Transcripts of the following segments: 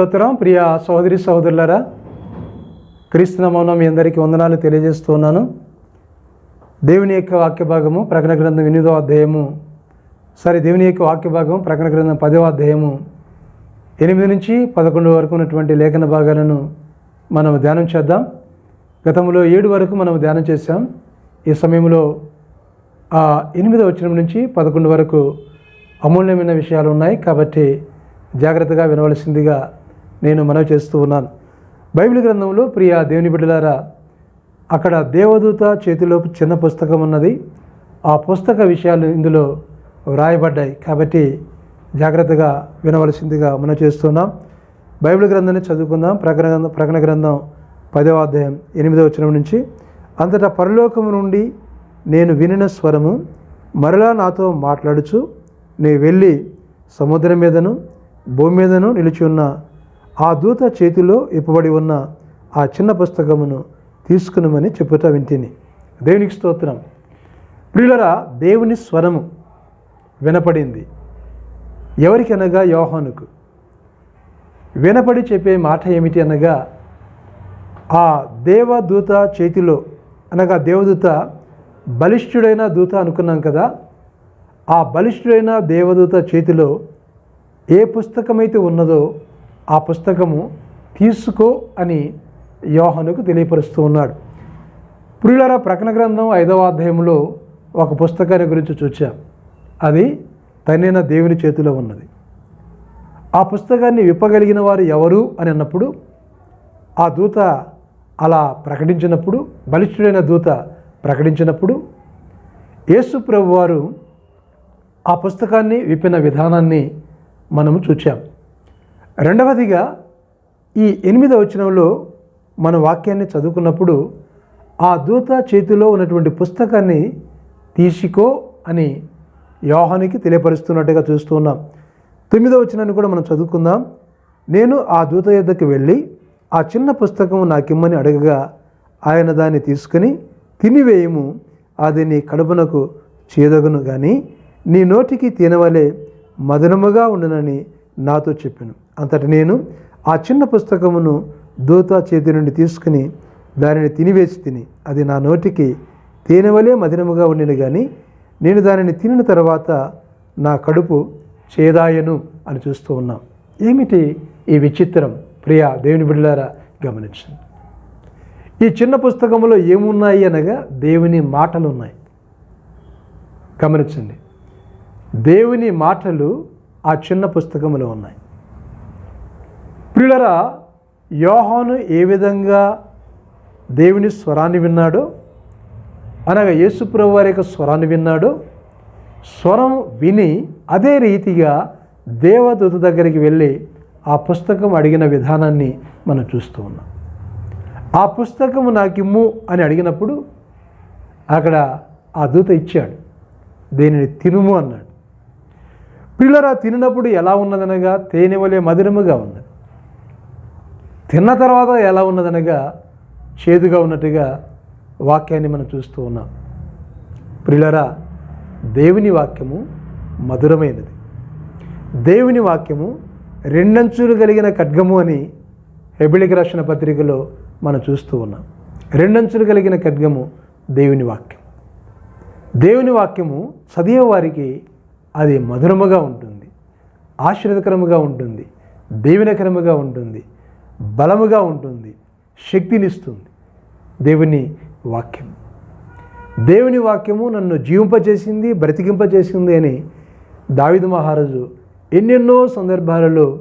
స్తోత్రం. ప్రియ సహోదరి సోదరులరా క్రీస్తునామం మీ అందరికీ వందనాలు తెలియజేస్తున్నాను దేవుని యొక్క వాక్య భాగము ప్రకటన గ్రంథం ఎనిమిదో అధ్యాయము. సారీ దేవుని యొక్క వాక్య భాగం ప్రకటన గ్రంథం పదవ అధ్యాయము. ఎనిమిది నుంచి పదకొండు వరకు ఉన్నటువంటి లేఖన భాగాలను మనం ధ్యానం చేద్దాం. గతంలో ఏడు వరకు మనం ధ్యానం చేశాం. ఈ సమయంలో ఆ ఎనిమిదో వచ్చిన నుంచి పదకొండు వరకు అమూల్యమైన విషయాలు ఉన్నాయి కాబట్టి జాగ్రత్తగా వినవలసిందిగా నేను మనవి చేస్తూ ఉన్నాను. బైబిల్ గ్రంథంలో ప్రియ దేవుని బిడ్డలారా అక్కడ దేవదూత చేతిలో చిన్న పుస్తకం ఉన్నది. ఆ పుస్తక విషయాలు ఇందులో వ్రాయబడ్డాయి. కాబట్టి జాగ్రత్తగా వినవలసిందిగా మనం చేస్తున్నాం బైబిల్ గ్రంథాన్ని చదువుకుందాం. ప్రకటన గ్రంథం ప్రకటన గ్రంథం పదవ అధ్యాయం ఎనిమిదవ వచనం నుంచి. అంతటా పరలోకము నుండి నేను వినిన స్వరము మరలా నాతో మాట్లాడుచు నీ వెళ్ళి సముద్రం మీదను భూమి మీదను నిలిచి ఉన్న ఆ దూత చేతిలో ఇప్పబడి ఉన్న ఆ చిన్న పుస్తకమును తీసుకునమని చెప్పుట వింటిని. దేవునికి స్తోత్రం. ప్రియులరా దేవుని స్వరము వినపడింది. ఎవరికనగా యోహానుకు? వినపడి చెప్పే మాట ఏమిటి అనగా ఆ దేవదూత చేతిలో అనగా దేవదూత బలిష్ఠుడైన దూత అనుకున్నాం కదా ఆ బలిష్ఠుడైన దేవదూత చేతిలో ఏ పుస్తకమైతే ఉన్నదో ఆ పుస్తకము తీసుకో అని యోహనుకు తెలియపరుస్తూ ఉన్నాడు. ప్రియులర ప్రకటన గ్రంథం ఐదవ అధ్యాయంలో ఒక పుస్తకాన్ని గురించి చూచాం. అది తనైన దేవుని చేతిలో ఉన్నది. ఆ పుస్తకాన్ని విప్పగలిగిన వారు ఎవరు అని అన్నప్పుడు ఆ దూత అలా ప్రకటించినప్పుడు బలిష్ఠుడైన దూత ప్రకటించినప్పుడు యేసు ప్రభు వారు ఆ పుస్తకాన్ని విప్పిన విధానాన్ని మనము చూచాం. రెండవదిగా ఈ ఎనిమిదవ వచనంలో మన వాక్యాన్ని చదువుకున్నప్పుడు ఆ దూత చేతిలో ఉన్నటువంటి పుస్తకాన్ని తీసుకో అని యోహానికి తెలియపరుస్తున్నట్టుగా చూస్తున్నాం తొమ్మిదవ వచనాన్ని కూడా మనం చదువుకుందాం. నేను ఆ దూత యొద్దకు వెళ్ళి ఆ చిన్న పుస్తకం నాకిమ్మని అడగగా ఆయన దాన్ని తీసుకుని తినివేయము అది నీ కడుపునకు చేదగును కానీ నీ నోటికి తినవలే మదనముగా ఉండనని నాతో చెప్పాను. అంతటి నేను ఆ చిన్న పుస్తకమును దూత చేతి నుండి తీసుకుని దానిని తినివేసి తిని అది నా నోటికి తేనెవలే మదినముగా ఉండిన కానీ నేను దానిని తినిన తర్వాత నా కడుపు చేదాయను అని చూస్తూ ఉన్నాం. ఏమిటి ఈ విచిత్రం? ప్రియ దేవుని బిడ్డలారా గమనించండి. ఈ చిన్న పుస్తకంలో ఏమున్నాయి అనగా దేవుని మాటలు ఉన్నాయి గమనించండి. దేవుని మాటలు ఆ చిన్న పుస్తకంలో ఉన్నాయి. ప్రియులరా యోహాను ఏ విధంగా దేవుని స్వరాన్ని విన్నాడు అనగా యేసుప్రభు వారి యొక్క స్వరాన్ని విన్నాడు స్వరం విని అదే రీతిగా దేవదూత దగ్గరికి వెళ్ళి ఆ పుస్తకం అడిగిన విధానాన్ని మనం చూస్తూ ఉన్నాం. ఆ పుస్తకము నాకిమ్ము అని అడిగినప్పుడు అక్కడ ఆ దూత ఇచ్చాడు దేనిని తినుము అన్నాడు. పిల్లరా తినినప్పుడు ఎలా ఉన్నదనగా తేనె వలె మధురముగా ఉన్నది. తిన్న తర్వాత ఎలా ఉన్నదనగా చేదుగా ఉన్నట్టుగా వాక్యాన్ని మనం చూస్తూ ఉన్నాం. ప్రిలరా దేవుని వాక్యము మధురమైనది. దేవుని వాక్యము రెండంచులు కలిగిన ఖడ్గము అని హెబిలికి రాసిన పత్రికలో మనం చూస్తూ ఉన్నాం. రెండంచులు కలిగిన ఖడ్గము దేవుని వాక్యం. దేవుని వాక్యము చదివేవారికి అది మధురముగా ఉంటుంది ఆశీర్వదకరముగా ఉంటుంది దీవెనకరముగా ఉంటుంది బలముగా ఉంటుంది శక్తినిస్తుంది. దేవుని వాక్యం. దేవుని వాక్యము నన్ను జీవింపజేసింది బ్రతికింపజేసింది అని దావిద మహారాజు ఎన్నెన్నో సందర్భాలలో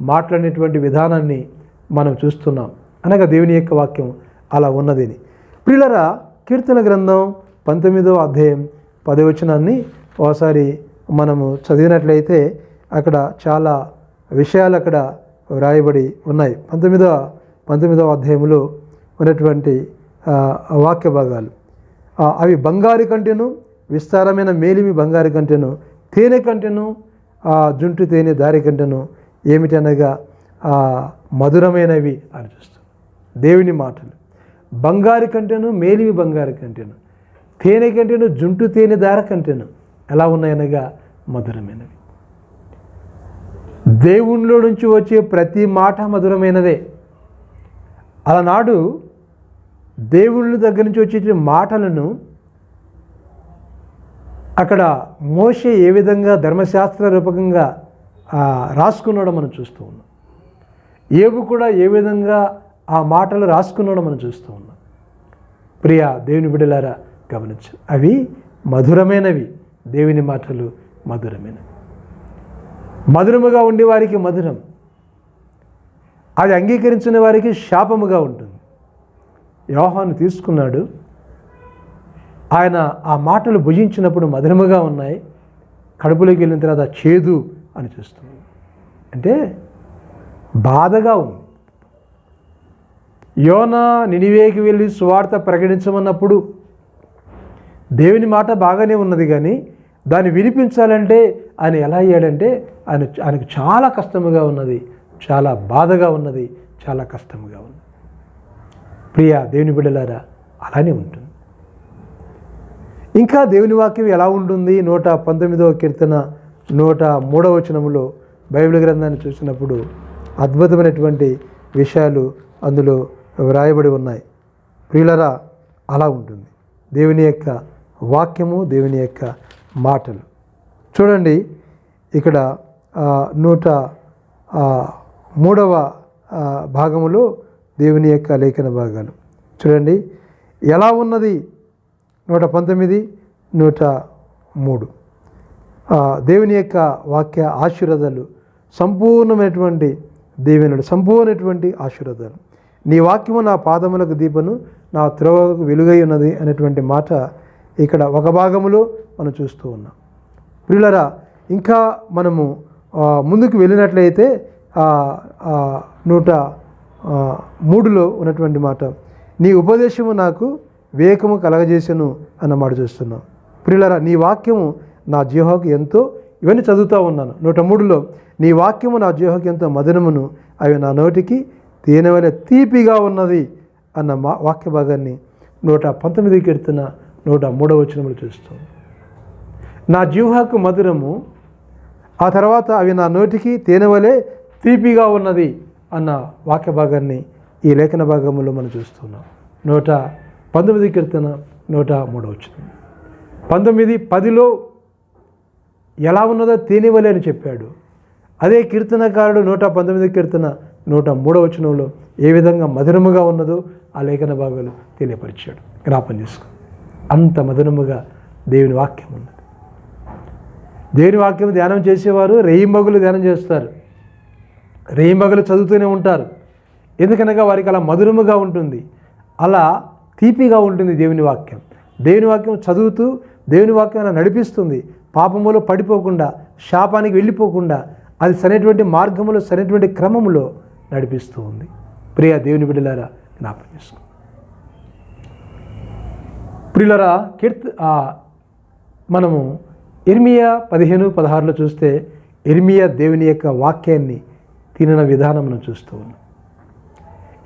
మాట్లాడినటువంటి విధానాన్ని మనం చూస్తున్నాం. అనగా దేవుని యొక్క వాక్యం అలా ఉన్నదని ప్రిలరా కీర్తన గ్రంథం పంతొమ్మిదవ అధ్యాయం పదవచనాన్ని ఒకసారి మనము చదివినట్లయితే అక్కడ చాలా విషయాలు అక్కడ వ్రాయబడి ఉన్నాయి. పంతొమ్మిదవ పంతొమ్మిదవ అధ్యాయంలో ఉన్నటువంటి వాక్య భాగాలు. అవి బంగారు కంటెను విస్తారమైన మేలిమి బంగారు కంటెను తేనె కంటెను ఆ జుంటు తేనె దారి కంటెను ఏమిటనగా మధురమైనవి అని చూస్తాం. దేవుని మాటలు. బంగారు కంటెను మేలిమి బంగారు కంటెను తేనె కంటెను జుంటు తేనె దార కంటేను ఎలా ఉన్నాయనగా మధురమైనవి. దేవునిలో నుంచి వచ్చే ప్రతి మాట మధురమైనదే. అలనాడు దేవుని దగ్గర నుంచి వచ్చే మాటలను అక్కడ మోషే ఏ విధంగా ధర్మశాస్త్ర రూపకంగా రాసుకున్నాడో మనం చూస్తూ ఉన్నాం. ఏబు కూడా ఏ విధంగా ఆ మాటలు రాసుకున్నాడో మనం చూస్తూ ఉన్నాం. ప్రియ దేవుని బిడ్డలారా గమనించు. అవి మధురమైనవి. దేవుని మాటలు మధురమైనవి. మధురముగా ఉండే వారికి మధురం. అది అంగీకరించిన వారికి శాపముగా ఉంటుంది. యోహాను తీసుకున్నాడు. ఆయన ఆ మాటలు భుజించినప్పుడు మధురముగా ఉన్నాయి. కడుపులోకి వెళ్ళిన తర్వాత చేదు అని చూస్తుంది. అంటే బాధగా ఉంది. యోన నినివేకి వెళ్ళి సువార్త ప్రకటించమన్నప్పుడు దేవుని మాట బాగానే ఉన్నది కానీ దాన్ని వినిపించాలంటే ఆయన ఎలా అయ్యాడంటే ఆయన ఆయనకు చాలా కష్టముగా ఉన్నది చాలా బాధగా ఉన్నది చాలా కష్టముగా ఉంది ప్రియ దేవుని బిడ్డలారా అలానే ఉంటుంది. ఇంకా దేవుని వాక్యం ఎలా ఉంటుంది? నూట పంతొమ్మిదవ కీర్తన నూట మూడవ వచనములో బైబిల్ గ్రంథాన్ని చూసినప్పుడు అద్భుతమైనటువంటి విషయాలు అందులో వ్రాయబడి ఉన్నాయి. ప్రియులరా అలా ఉంటుంది. దేవుని యొక్క వాక్యము దేవుని యొక్క మాటలు. చూడండి ఇక్కడ నూట మూడవ భాగములో దేవుని యొక్క లేఖన భాగాలు. చూడండి ఎలా ఉన్నది? నూట పంతొమ్మిది నూట మూడు. దేవుని యొక్క వాక్య ఆశీర్వాదాలు సంపూర్ణమైనటువంటి దేవునుడు సంపూర్ణమైనటువంటి ఆశీర్వాదాలు. నీ వాక్యము నా పాదములకు దీపను నా త్రోవకు వెలుగై ఉన్నది అనేటువంటి మాట ఇక్కడ ఒక భాగములో మనం చూస్తూ ఉన్నాం. ప్రియులరా ఇంకా మనము ముందుకు వెళ్ళినట్లయితే నూట మూడులో ఉన్నటువంటి మాట నీ ఉపదేశము నాకు వివేకము కలగజేసెను అన్న మాట చూస్తున్నాం. ప్రియులరా నీ వాక్యము నా జీహోకి ఎంతో ఇవన్నీ చదువుతూ ఉన్నాను. నూట మూడులో నీ వాక్యము నా జీహోకి ఎంతో మదనమును అవి నా నోటికి తేనెవల తీపిగా ఉన్నది అన్న మా వాక్య భాగాన్ని నూట పంతొమ్మిదికి ఎడుతున్న నూట మూడవ వచనములు చూస్తాం. నా జీవకు మధురము ఆ తర్వాత అవి నా నోటికి తేనెవలే తీపిగా ఉన్నది అన్న వాక్య భాగాన్ని ఈ లేఖన భాగంలో మనం చూస్తున్నాం. నూట పంతొమ్మిది కీర్తన నూట మూడవ వచ్చింది పంతొమ్మిది పదిలో ఎలా ఉన్నదో తేనివలే అని చెప్పాడు. అదే కీర్తనకారుడు నూట పంతొమ్మిది కీర్తన నూట మూడవ వచనంలో ఏ విధంగా మధురముగా ఉన్నదో ఆ లేఖన భాగాలు తెలియపరిచాడు. జ్ఞాపం చేసుకో. అంత మధురముగా దేవుని వాక్యం ఉన్నది దేవుని వాక్యం ధ్యానం చేసేవారు? రేయింబగులు ధ్యానం చేస్తారు. రేయింబగులు చదువుతూనే ఉంటారు. ఎందుకనగా వారికి అలా మధురముగా ఉంటుంది. అలా తీపిగా ఉంటుంది దేవుని వాక్యం. దేవుని వాక్యం చదువుతూ దేవుని వాక్యం అలా నడిపిస్తుంది. పాపములో పడిపోకుండా శాపానికి వెళ్ళిపోకుండా అది సరైనటువంటి మార్గములో సరైనటువంటి క్రమములో నడిపిస్తూ ఉంది. ప్రియ దేవుని బిడ్డలారా జ్ఞాపకం చేసుకో. ప్రియులరా కీర్తి మనము ఇర్మియా పదిహేను పదహారులో చూస్తే ఇర్మియా దేవుని యొక్క వాక్యాన్ని తినిన విధానం మనం చూస్తూ ఉన్నాం.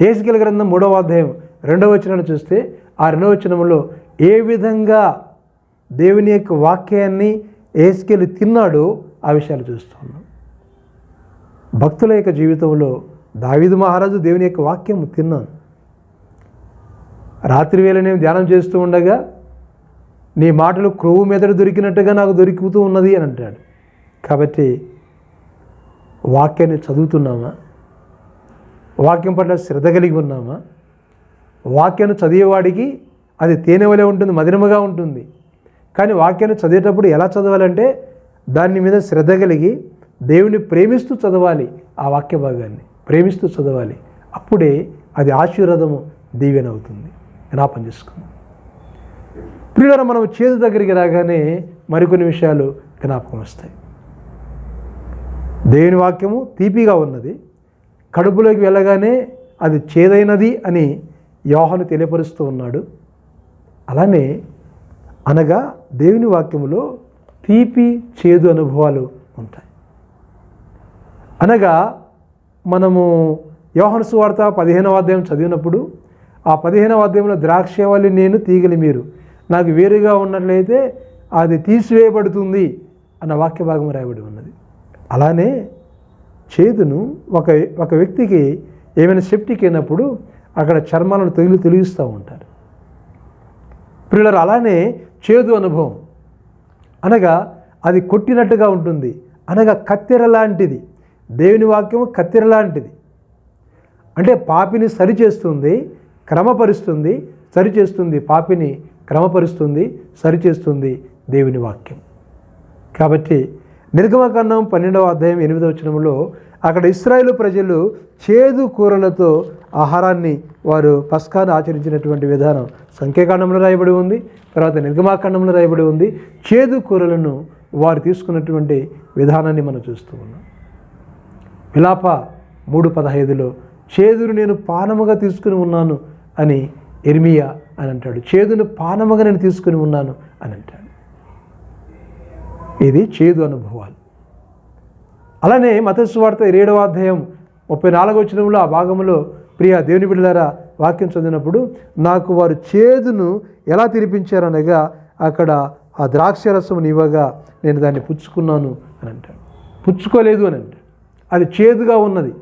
ఏసుకెల గ్రంథం మూడవ అధ్యాయం రెండవ వచనాన్ని చూస్తే ఆ రెండవ వచనంలో ఏ విధంగా దేవుని యొక్క వాక్యాన్ని ఏసుకెళ్ళి తిన్నాడో ఆ విషయాలు చూస్తూ ఉన్నాం. భక్తుల యొక్క జీవితంలో దావిదు మహారాజు దేవుని యొక్క వాక్యం తిన్నాను. రాత్రి వేళ నేను ధ్యానం చేస్తూ ఉండగా నీ మాటలు క్రోవు మెదడు దొరికినట్టుగా నాకు దొరికితూ ఉన్నది అని అంటాడు. కాబట్టి వాక్యాన్ని చదువుతున్నామా? వాక్యం పట్ల శ్రద్ధ కలిగి ఉన్నామా? వాక్యాన్ని చదివేవాడికి అది తేనె వలె ఉంటుంది మధురముగా ఉంటుంది. కానీ వాక్యాన్ని చదివేటప్పుడు ఎలా చదవాలంటే దాని మీద శ్రద్ధ కలిగి దేవుని ప్రేమిస్తూ చదవాలి ఆ వాక్య భాగాన్ని. ప్రేమిస్తూ చదవాలి. అప్పుడే అది ఆశీర్వాదము దీవెన అవుతుంది. జ్ఞాపం చేసుకుందాం. ప్రియుల మనం చేదు దగ్గరికి రాగానే మరికొన్ని విషయాలు జ్ఞాపకం వస్తాయి. దేవుని వాక్యము తీపిగా ఉన్నది. కడుపులోకి వెళ్ళగానే అది చేదైనది అని యోహను తెలియపరుస్తూ ఉన్నాడు. అలానే అనగా దేవుని వాక్యములో తీపి చేదు అనుభవాలు ఉంటాయి. అనగా మనము యోహాను సువార్త పదిహేనవ అధ్యాయం చదివినప్పుడు ఆ పదిహేనవ అధ్యాయంలో ద్రాక్షవల్లి నేను తీగలి మీరు. నాకు వేరుగా ఉన్నట్లయితే అది తీసివేయబడుతుంది అన్న వాక్య భాగం రాయబడి ఉన్నది. అలానే చేతును ఒక ఒక వ్యక్తికి ఏమైనా సెప్టిక్ అయినప్పుడు అక్కడ చర్మాలను తొలి తొలగిస్తూ ఉంటారు. పిల్లలు అలానే చేదు అనుభవం. అనగా అది కొట్టినట్టుగా ఉంటుంది. అనగా కత్తెర లాంటిది. దేవుని వాక్యము కత్తెర లాంటిది. అంటే పాపిని సరిచేస్తుంది క్రమపరుస్తుంది సరిచేస్తుంది పాపిని క్రమపరుస్తుంది సరిచేస్తుంది దేవుని వాక్యం. కాబట్టి నిర్గమకాండం పన్నెండవ అధ్యాయం ఎనిమిదవ వచనంలో అక్కడ ఇస్రాయేల్ ప్రజలు చేదు కూరలతో ఆహారాన్ని వారు పస్కాను ఆచరించినటువంటి విధానం సంఖ్యాకాండంలో రాయబడి ఉంది తర్వాత నిర్గమాకాండంలో రాయబడి ఉంది. చేదు కూరలను వారు తీసుకున్నటువంటి విధానాన్ని మనం చూస్తూ ఉన్నాం. విలాప మూడు పదహైదులో చేదును నేను పానముగా తీసుకుని ఉన్నాను అని ఎర్మియా అని అంటాడు. చేదును పానముగా నేను తీసుకుని ఉన్నాను అని అంటాడు. ఇది చేదు అనుభవాలు. అలానే మతస్వార్త ఏడవ అధ్యాయం ముప్పై నాలుగో వచనంలో ఆ భాగంలో ప్రియ దేవుని బిడ్డలారా వాక్యం చదివినప్పుడు నాకు వారు చేదును ఎలా తినిపించారనగా అక్కడ ఆ ద్రాక్ష రసం ఇవ్వగా నేను దాన్ని పుచ్చుకున్నాను అని అంటాడు. పుచ్చుకోలేదు అని అంటాడు. అది చేదుగా ఉన్నది.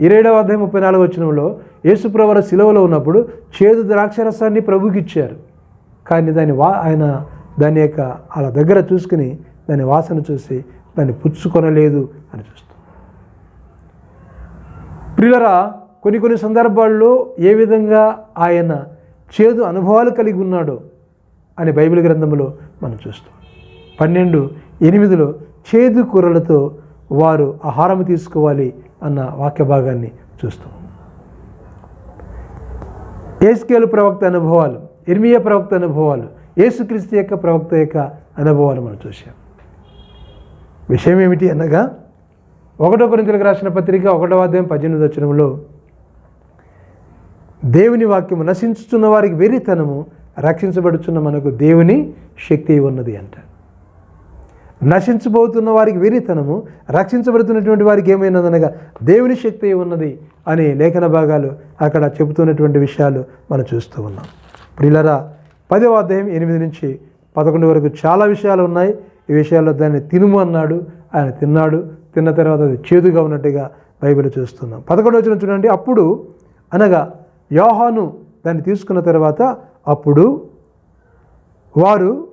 ఇరేడవ అధ్యాయం ముప్పై నాలుగు వచనంలో యేసుప్రవర శిలవలో ఉన్నప్పుడు చేదు ద్రాక్షరసాన్ని ప్రభుకి ఇచ్చారు కానీ దాని వా ఆయన దాని యొక్క అలా దగ్గర చూసుకుని దాని వాసన చూసి దాన్ని పుచ్చుకొనలేదు అని చూస్తాం ప్రియులరా కొన్ని కొన్ని సందర్భాల్లో ఏ విధంగా ఆయన చేదు అనుభవాలు కలిగి ఉన్నాడో అని బైబిల్ గ్రంథంలో మనం చూస్తాం. పన్నెండు ఎనిమిదిలో చేదు కూరలతో వారు ఆహారం తీసుకోవాలి అన్న వాక్య భాగాన్ని చూస్తాం. ఏస్కేలు ప్రవక్త అనుభవాలు ఇర్మియా ప్రవక్త అనుభవాలు యేసుక్రీస్తు యొక్క ప్రవక్త యొక్క అనుభవాలు మనం చూసాం విషయం ఏమిటి అనగా ఒకటో కొరింతలకు రాసిన పత్రిక ఒకటో అధ్యాయం పద్దెనిమిది వచనంలో దేవుని వాక్యము నశించుతున్న వారికి వెరితనము రక్షించబడుచున్న మనకు దేవుని శక్తి ఉన్నది అంట. నశించబోతున్న వారికి వెరితనము రక్షించబడుతున్నటువంటి వారికి ఏమైనదనగా దేవుని శక్తి ఉన్నది. అని లేఖన భాగాలు అక్కడ చెబుతున్నటువంటి విషయాలు మనం చూస్తూ ఉన్నాం. ప్రిలరా పదవ అధ్యాయం ఎనిమిది నుంచి పదకొండు వరకు చాలా విషయాలు ఉన్నాయి. ఈ విషయాల్లో దాన్ని తినుము అన్నాడు ఆయన తిన్నాడు. తిన్న తర్వాత అది చేదుగా ఉన్నట్టుగా బైబిల్ చూస్తున్నాం. పదకొండు వచ్చిన చూడండి అప్పుడు అనగా యోహాను దాన్ని తీసుకున్న తర్వాత అప్పుడు వారు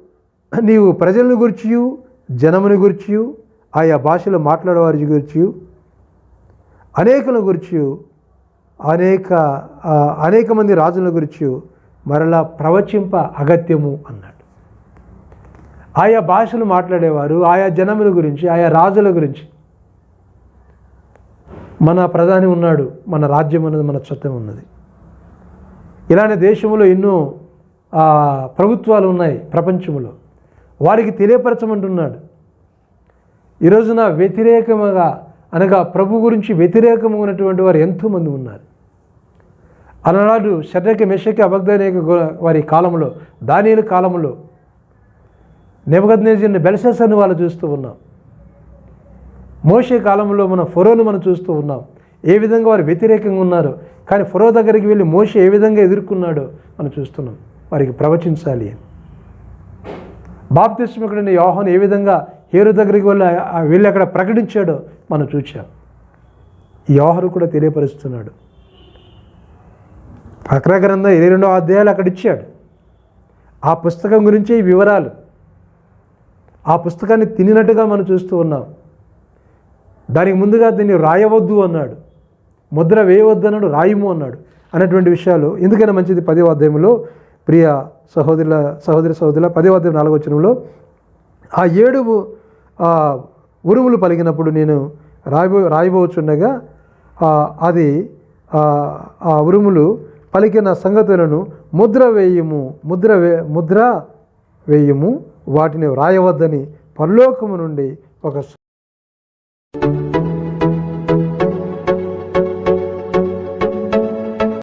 నీవు ప్రజలను గురించి జనముని గురించి ఆయా భాషలో మాట్లాడేవారి గురించి అనేకుల గురించి అనేక అనేక మంది రాజుల గురించి మరలా ప్రవచింప అగత్యము అన్నాడు. ఆయా భాషలు మాట్లాడేవారు ఆయా జనముల గురించి ఆయా రాజుల గురించి. మన ప్రధాని ఉన్నాడు మన రాజ్యం ఉన్నది మన చట్టం ఉన్నది. ఇలానే దేశంలో ఎన్నో ప్రభుత్వాలు ఉన్నాయి ప్రపంచంలో వారికి తెలియపరచమంటున్నాడు. ఈరోజున వ్యతిరేకంగా వ్యతిరేకముగా అనగా ప్రభు గురించి వ్యతిరేకము ఉన్నటువంటి వారు ఎంతోమంది ఉన్నారు. అలనాడు శరీరక మెషక అబగ్ధనేక వారి కాలంలో దానియుల కాలంలో నెబదనేజర్ని బెలసేసని వాళ్ళు చూస్తూ ఉన్నాం. మోసే కాలంలో మన ఫొరోను మనం చూస్తూ ఉన్నాం. ఏ విధంగా వారు వ్యతిరేకంగా ఉన్నారు కానీ ఫొరో దగ్గరికి వెళ్ళి మోసే ఏ విధంగా ఎదుర్కొన్నాడో మనం చూస్తున్నాం. వారికి ప్రవచించాలి. అని బాప్తిస్మకుడిని యోహన్ ఏ విధంగా హేరు దగ్గరికి వెళ్ళి ఆ- వెళ్ళి అక్కడ ప్రకటించాడో మనం చూచాం. ఈ కూడా తెలియపరుస్తున్నాడు. ప్రకర ఇరవై రెండో అధ్యాయాలు అక్కడ ఇచ్చాడు. ఆ పుస్తకం గురించి వివరాలు. ఆ పుస్తకాన్ని తినినట్టుగా మనం చూస్తూ ఉన్నాం. దానికి ముందుగా దీన్ని రాయవద్దు అన్నాడు. ముద్ర వేయవద్దు అన్నాడు రాయము అన్నాడు అనేటువంటి విషయాలు. ఎందుకైనా మంచిది పదే అధ్యాయంలో ప్రియ సహోదరుల సహోదరి సహోదరుల పదే అధ్యాయం నాలుగో వచనంలో ఆ ఏడు ఆ, ఉరుములు పలిగినప్పుడు నేను రాయబో రాయబోచుండగా అది ఆ, ఆ ఉరుములు పలికిన సంగతులను ముద్ర వేయము ముద్ర వే ముద్ర వేయము వాటిని వ్రాయవద్దని పరలోకము నుండి ఒక